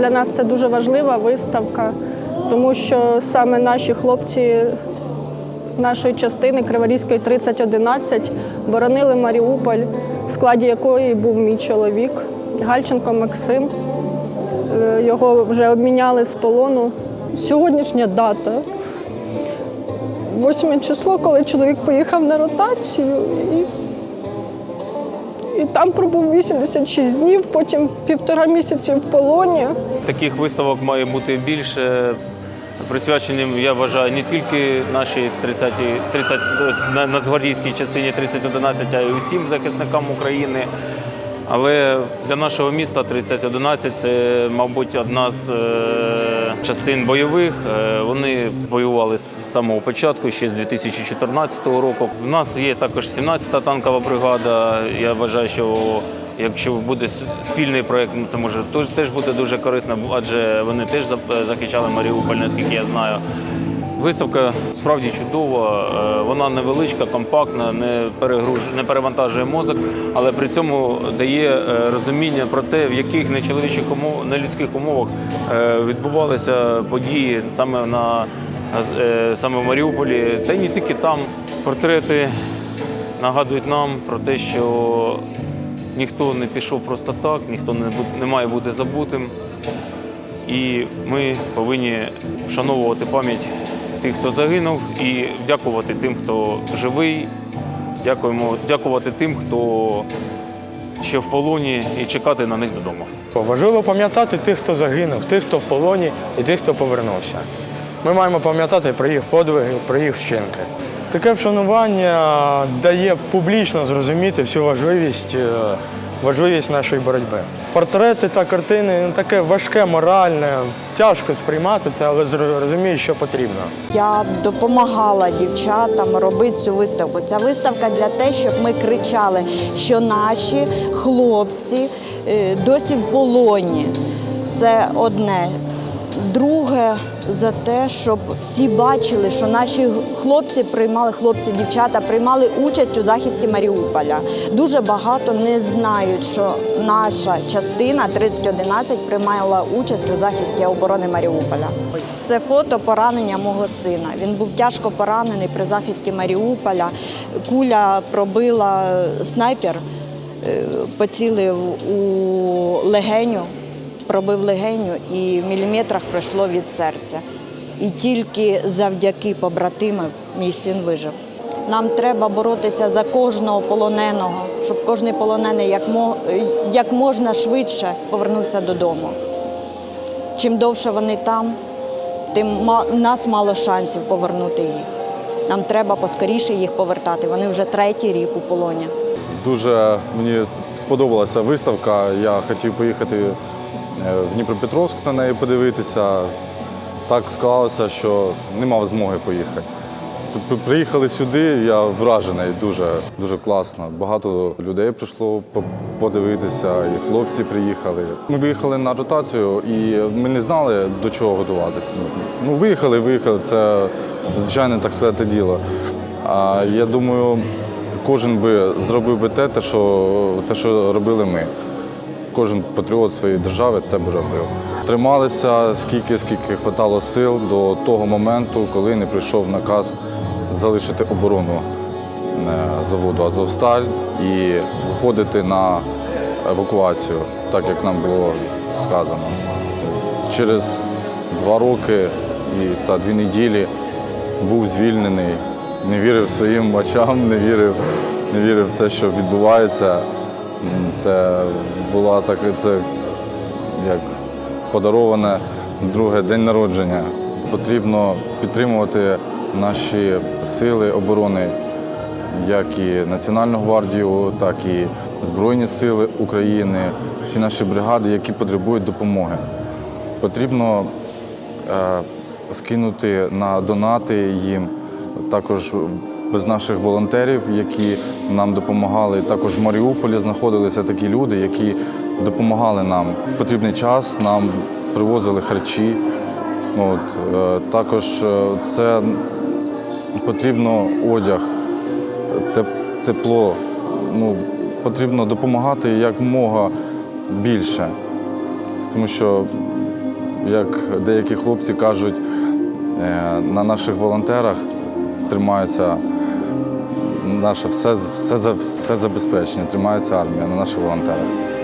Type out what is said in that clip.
для нас це дуже важлива виставка, тому що саме наші хлопці з нашої частини Криворізької 3011 боронили Маріуполь, в складі якої був мій чоловік Гальченко Максим. Е, Його вже обміняли з полону. Сьогоднішня дата. 8 число, коли чоловік поїхав на ротацію і, і там пробув 86 днів, потім півтора місяці в полоні. Таких виставок має бути більше. Присвяченим, я вважаю, не тільки нашій 30, 30 на- нацгвардійській частині 3011, а й усім захисникам України. Але для нашого міста 3011 це, мабуть, одна з е, частин бойових. Е, Вони воювали з самого початку, ще з 2014 року. У нас є також 17-та танкова бригада. Я вважаю, що якщо буде спільний проєкт, ну, це може теж- бути дуже корисно, адже вони теж за- захищали Маріуполь, наскільки я знаю. Виставка справді чудова, е, вона невеличка, компактна, не перегруж... не перевантажує мозок, але при цьому дає е, розуміння про те, в яких нечоловічих умов, нелюдських умовах е, відбувалися події саме на саме в Маріуполі, та й не тільки там. Портрети нагадують нам про те, що ніхто не пішов просто так, ніхто не, бу- не має бути забутим. І ми повинні вшановувати пам'ять тих, хто загинув, і дякувати тим, хто живий. Дякуємо, дякувати тим, хто ще в полоні, і чекати на них додому. Важливо пам'ятати тих, хто загинув, тих, хто в полоні і тих, хто повернувся. Ми маємо пам'ятати про їх подвиги, про їх вчинки. Таке вшанування дає публічно зрозуміти всю важливість, е, важливість нашої боротьби. Портрети та картини ну, таке важке, моральне, тяжко сприймати це, але розумію, що потрібно. Я допомагала дівчатам робити цю виставку. Ця виставка для те, щоб ми кричали, що наші хлопці е, досі в полоні. Це одне. Друге, за те, щоб всі бачили, що наші хлопці приймали, хлопці, дівчата приймали участь у захисті Маріуполя. Дуже багато не знають, що наша частина 3011 приймала участь у захисті оборони Маріуполя. Це фото поранення мого сина. Він був тяжко поранений при захисті Маріуполя. Куля пробила снайпер, е, поцілив у легеню, пробив легеню і в міліметрах пройшло від серця. І тільки завдяки побратимам мій син вижив. Нам треба боротися за кожного полоненого, щоб кожен полонений як, мо- як можна швидше повернувся додому. Чим довше вони там, тим в нас мало шансів повернути їх. Нам треба поскоріше їх повертати. Вони вже третій рік у полоні. Дуже мені сподобалася виставка. Я хотів поїхати в Дніпропетровськ на неї подивитися. Так склалося, що не мав змоги поїхати. Приїхали сюди, я вражений, дуже, дуже класно. Багато людей прийшло подивитися, і хлопці приїхали. Ми виїхали на ротацію і ми не знали, до чого готуватися. Ну, виїхали, виїхали, це звичайне так сказати діло. А я думаю, кожен би зробив би те, те, що, те, що робили ми. Кожен патріот своєї держави це б робив. Трималися скільки, скільки хватало сил до того моменту, коли не прийшов наказ залишити оборону е, заводу Азовсталь і виходити на евакуацію, так як нам було сказано. Через два роки і та дві неділі був звільнений, не вірив своїм очам, не вірив, не вірив все, що відбувається. Це була так, це як подароване друге день народження. Потрібно підтримувати наші сили оборони, як і Національну гвардію, так і Збройні Сили України, всі наші бригади, які потребують допомоги. Потрібно е, скинути на донати їм. Також без наших волонтерів, які нам допомагали. Також в Маріуполі знаходилися такі люди, які допомагали нам. В потрібний час нам привозили харчі. От, е, також е, це потрібно одяг, тепло. Ну, потрібно допомагати як мога більше. тому що, як деякі хлопці кажуть, е, на наших волонтерах тримається наше все, все, все забезпечення, тримається армія на наших волонтерах.